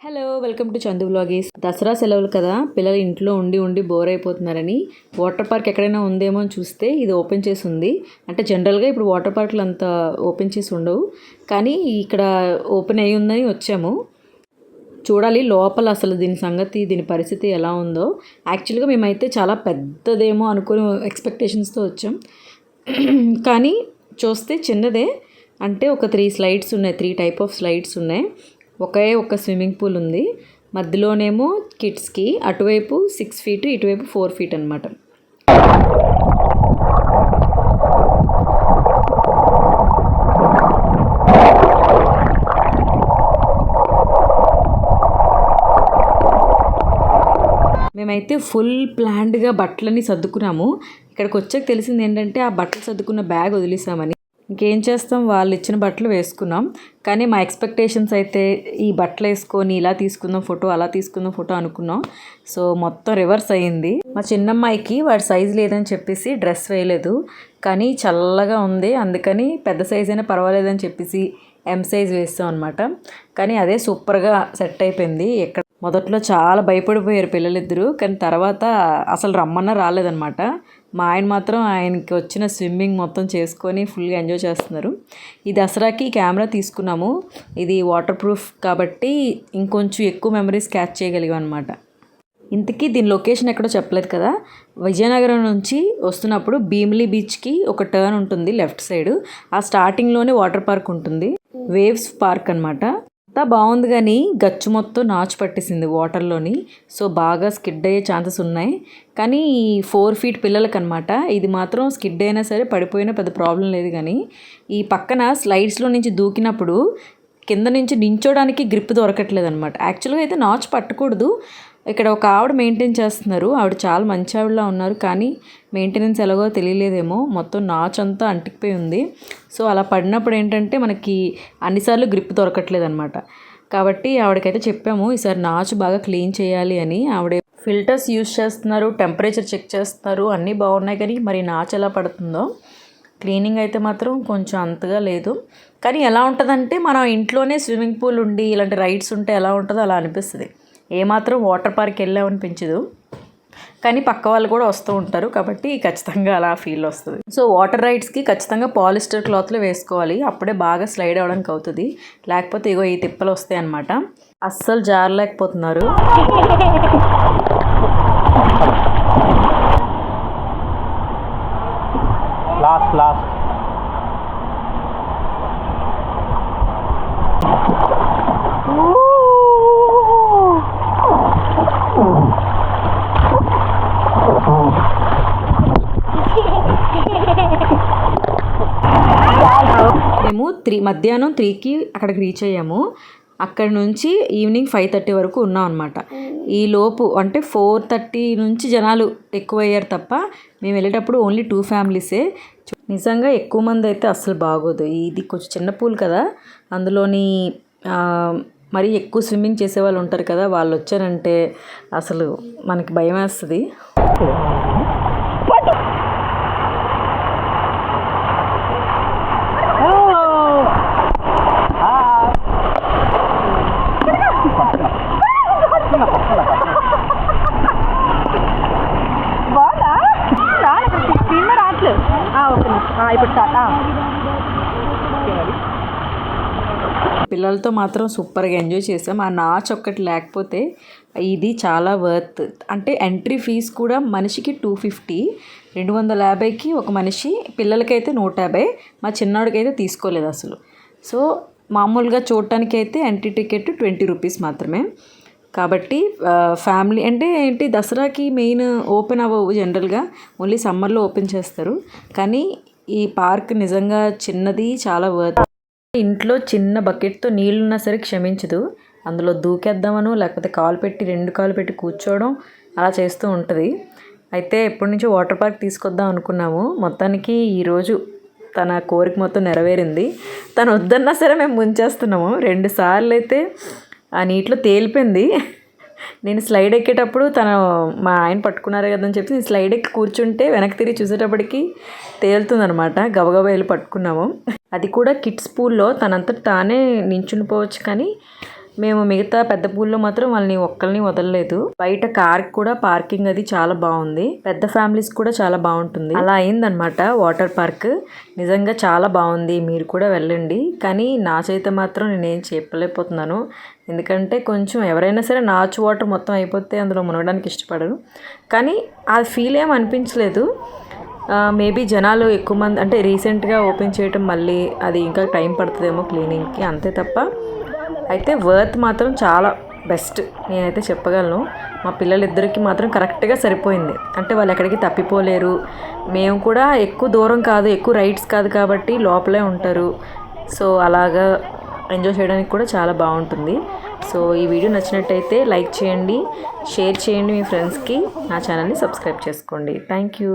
Hello welcome to Chandu బ్లాగీస్ దసరా సెలవులు కదా పిల్లలు ఇంట్లో ఉండి ఉండి బోర్ అయిపోతున్నారని వాటర్ పార్క్ ఎక్కడైనా ఉందేమో అని చూస్తే ఇది ఓపెన్ చేసి ఉంది. అంటే జనరల్గా ఇప్పుడు వాటర్ పార్కులు అంత ఓపెన్ చేసి ఉండవు. కానీ ఇక్కడ ఓపెన్ అయ్యి ఉందని వచ్చాము. చూడాలి లోపల అసలు దీని సంగతి దీని పరిస్థితి ఎలా ఉందో. యాక్చువల్గా మేమైతే చాలా పెద్దదేమో అనుకుని ఎక్స్పెక్టేషన్స్తో వచ్చాం. కానీ చూస్తే చిన్నదే. అంటే ఒక త్రీ స్లైడ్స్ ఉన్నాయి త్రీ టైప్ ఆఫ్ స్లైడ్స్ ఉన్నాయి. ఒకే ఒక స్విమ్మింగ్ పూల్ ఉంది. మధ్యలోనేమో కిడ్స్కి అటువైపు సిక్స్ ఫీట్ ఇటువైపు ఫోర్ ఫీట్ అనమాట మేమైతే ఫుల్ ప్లాన్డ్గా బట్టలని సర్దుకున్నాము. ఇక్కడికి వచ్చాక తెలిసింది ఏంటంటే ఆ బట్టలు సర్దుకున్న బ్యాగ్ వదిలేసామని. ఇంకేం చేస్తాం? వాళ్ళు ఇచ్చిన బట్టలు వేసుకున్నాం. కానీ మా ఎక్స్పెక్టేషన్స్ అయితే ఈ బట్టలు వేసుకొని ఇలా తీసుకుందాం ఫోటో అలా తీసుకుందాం ఫోటో అనుకున్నాం. సో మొత్తం రివర్స్ అయ్యింది. మా చిన్నమ్మాయికి వాడి సైజు లేదని చెప్పేసి డ్రెస్ వేయలేదు. కానీ చల్లగా ఉంది. అందుకని పెద్ద సైజ్ అయినా పర్వాలేదని చెప్పేసి ఎం సైజ్ వేస్తాం అనమాట కానీ అదే సూపర్గా సెట్ అయిపోయింది. ఎక్కడ మొదట్లో చాలా భయపడిపోయారు పిల్లలిద్దరూ కానీ తర్వాత అసలు రమ్మన్నా రాలేదనమాట మా ఆయన మాత్రం ఆయనకి వచ్చిన స్విమ్మింగ్ మొత్తం చేసుకొని ఫుల్గా ఎంజాయ్ చేస్తున్నారు. ఈ దసరాకి కెమెరా తీసుకున్నాము. ఇది వాటర్ ప్రూఫ్ కాబట్టి ఇంకొంచెం ఎక్కువ మెమరీస్ క్యాచ్ చేయగలిగాం అనమాట ఇంతకీ దీని లొకేషన్ ఎక్కడో చెప్పలేదు కదా? విజయనగరం నుంచి వస్తున్నప్పుడు భీమిలీ బీచ్కి ఒక టర్న్ ఉంటుంది లెఫ్ట్ సైడ్. ఆ స్టార్టింగ్లోనే వాటర్ పార్క్ ఉంటుంది. వేవ్స్ పార్క్ అనమాట అంతా బాగుంది కానీ గచ్చు మొత్తం నాచు పట్టేసింది వాటర్లోని. సో బాగా స్కిడ్ అయ్యే ఛాన్సెస్ ఉన్నాయి. కానీ ఫోర్ ఫీట్ పిల్లలకి అనమాట ఇది మాత్రం స్కిడ్ అయినా సరే పడిపోయినా పెద్ద ప్రాబ్లం లేదు కానీ ఈ పక్కన స్లైడ్స్లో నుంచి దూకినప్పుడు కింద నుంచి నించోడానికి గ్రిప్ దొరకట్లేదు అనమాట యాక్చువల్గా అయితే నాచు పట్టకూడదు. ఇక్కడ ఒక ఆవిడ మెయింటైన్ చేస్తున్నారు. ఆవిడ చాలా మంచి ఆవిడలా ఉన్నారు. కానీ మెయింటెనెన్స్ ఎలాగో తెలియలేదేమో. మొత్తం నాచు అంతా అంటికిపోయి ఉంది. సో అలా పడినప్పుడు ఏంటంటే మనకి అన్నిసార్లు గ్రిప్ దొరకట్లేదు అనమాట కాబట్టి ఆవిడకైతే చెప్పాము ఈసారి నాచు బాగా క్లీన్ చేయాలి అని. ఆవిడ ఫిల్టర్స్ యూజ్ చేస్తున్నారు టెంపరేచర్ చెక్ చేస్తున్నారు అన్నీ బాగున్నాయి కానీ మరి నాచు ఎలా పడుతుందో క్లీనింగ్ అయితే మాత్రం కొంచెం అంతగా లేదు. కానీ ఎలా ఉంటుందంటే మనం ఇంట్లోనే స్విమ్మింగ్ పూల్ ఉండి ఇలాంటి రైడ్స్ ఉంటే ఎలా ఉంటుందో అలా అనిపిస్తుంది. ఏమాత్రం వాటర్ పార్క్ వెళ్ళామనిపించదు. కానీ పక్క వాళ్ళు కూడా వస్తూ ఉంటారు కాబట్టి ఖచ్చితంగా అలా ఫీల్ వస్తుంది. సో వాటర్ రైడ్స్కి ఖచ్చితంగా పాలిస్టర్ క్లాత్లో వేసుకోవాలి. అప్పుడే బాగా స్లైడ్ అవ్వడానికి అవుతుంది. లేకపోతే ఇగో ఈ తిప్పలు వస్తాయి అనమాట అస్సలు జారలేకపోతున్నారు. లాస్ట్ లాస్ట్ మేము త్రీ మధ్యాహ్నం త్రీకి అక్కడికి రీచ్ అయ్యాము. అక్కడ నుంచి ఈవినింగ్ ఫైవ్ థర్టీ వరకు ఉన్నాం అనమాట ఈ లోపు అంటే ఫోర్ థర్టీ నుంచి జనాలు ఎక్కువ అయ్యారు తప్ప మేము వెళ్ళేటప్పుడు ఓన్లీ టూ ఫ్యామిలీసే నిజంగా ఎక్కువ మంది అయితే అస్సలు బాగోదు. ఇది కొంచెం చిన్న పూల్ కదా. అందులోని మరీ ఎక్కువ స్విమ్మింగ్ చేసే వాళ్ళు ఉంటారు కదా వాళ్ళు వచ్చారంటే అసలు మనకి భయం వేస్తుంది ఇప్పుడు స్టార్ట్ పిల్లలతో మాత్రం సూపర్గా ఎంజాయ్ చేసాం. ఆ నాచ్ ఒక్కటి లేకపోతే ఇది చాలా వర్త్ అంటే ఎంట్రీ ఫీజ్ కూడా మనిషికి టూ ఫిఫ్టీ రెండు వందల యాభైకి ఒక మనిషి పిల్లలకైతే నూట యాభై మా చిన్నవాడికైతే తీసుకోలేదు అసలు. సో మామూలుగా చూడటానికి అయితే ఎంట్రీ టికెట్ ట్వంటీ రూపీస్ మాత్రమే. కాబట్టి ఫ్యామిలీ అంటే ఏంటి దసరాకి మెయిన్ ఓపెన్ అవ్వవు జనరల్గా ఓన్లీ సమ్మర్లో ఓపెన్ చేస్తారు. కానీ ఈ పార్క్ నిజంగా చిన్నది చాలా వర్త్ ఇంట్లో చిన్న బకెట్తో నీళ్ళున్నా సరే క్షమించదు. అందులో దూకేద్దామను లేకపోతే కాలు పెట్టి రెండు కాలు పెట్టి కూర్చోవడం అలా చేస్తూ ఉంటుంది. అయితే ఎప్పటి నుంచో వాటర్ పార్క్ తీసుకొద్దాం అనుకున్నాము. మొత్తానికి ఈరోజు తన కోరిక మొత్తం నెరవేరింది. తను వద్దన్నా సరే మేము ముంచేస్తున్నాము. రెండు సార్లు అయితే ఆ నీటిలో తేలిపోయింది. నేను స్లైడ్ ఎక్కేటప్పుడు తను మా ఆయన పట్టుకున్నారు కదని చెప్పి నేను స్లైడ్ ఎక్కి కూర్చుంటే వెనక్కి తిరిగి చూసేటప్పటికి తేలుతుందనమాట గబగబా వెళ్ళి పట్టుకున్నాము. అది కూడా కిడ్స్ పూల్లో తనంతట తానే నించుని పోవచ్చు కానీ మేము మిగతా పెద్ద పూల్లో మాత్రం వాళ్ళని ఒక్కరిని వదలలేదు. బయట కార్ కూడా పార్కింగ్ అది చాలా బాగుంది. పెద్ద ఫ్యామిలీస్ కూడా చాలా బాగుంటుంది. అలా అయిందనమాట వాటర్ పార్క్. నిజంగా చాలా బాగుంది. మీరు కూడా వెళ్ళండి. కానీ నా చేత మాత్రం నేనేం చెప్పలేకపోతున్నాను. ఎందుకంటే కొంచెం ఎవరైనా సరే నాచు వాటర్ మొత్తం అయిపోతే అందులో మునగడానికి ఇష్టపడరు. కానీ ఆ ఫీల్ ఏం అనిపించలేదు. మేబీ జనాలు ఎక్కువ మంది అంటే రీసెంట్గా ఓపెన్ చేయటం మళ్ళీ అది ఇంకా టైం పడుతుందేమో క్లీనింగ్కి అంతే తప్ప. అయితే వర్త్ మాత్రం చాలా బెస్ట్ నేనైతే చెప్పగలను. మా పిల్లలిద్దరికి మాత్రం కరెక్ట్గా సరిపోయింది. అంటే వాళ్ళు ఎక్కడికి తప్పిపోలేరు. మేము కూడా ఎక్కువ దూరం కాదు ఎక్కువ రైడ్స్ కాదు కాబట్టి లోపలే ఉంటారు. సో అలాగా ఎంజాయ్ చేయడానికి కూడా చాలా బాగుంటుంది. సో ఈ వీడియో నచ్చినట్టయితే లైక్ చేయండి షేర్ చేయండి మీ ఫ్రెండ్స్కి. నా ఛానల్ని సబ్స్క్రైబ్ చేసుకోండి. Thank you.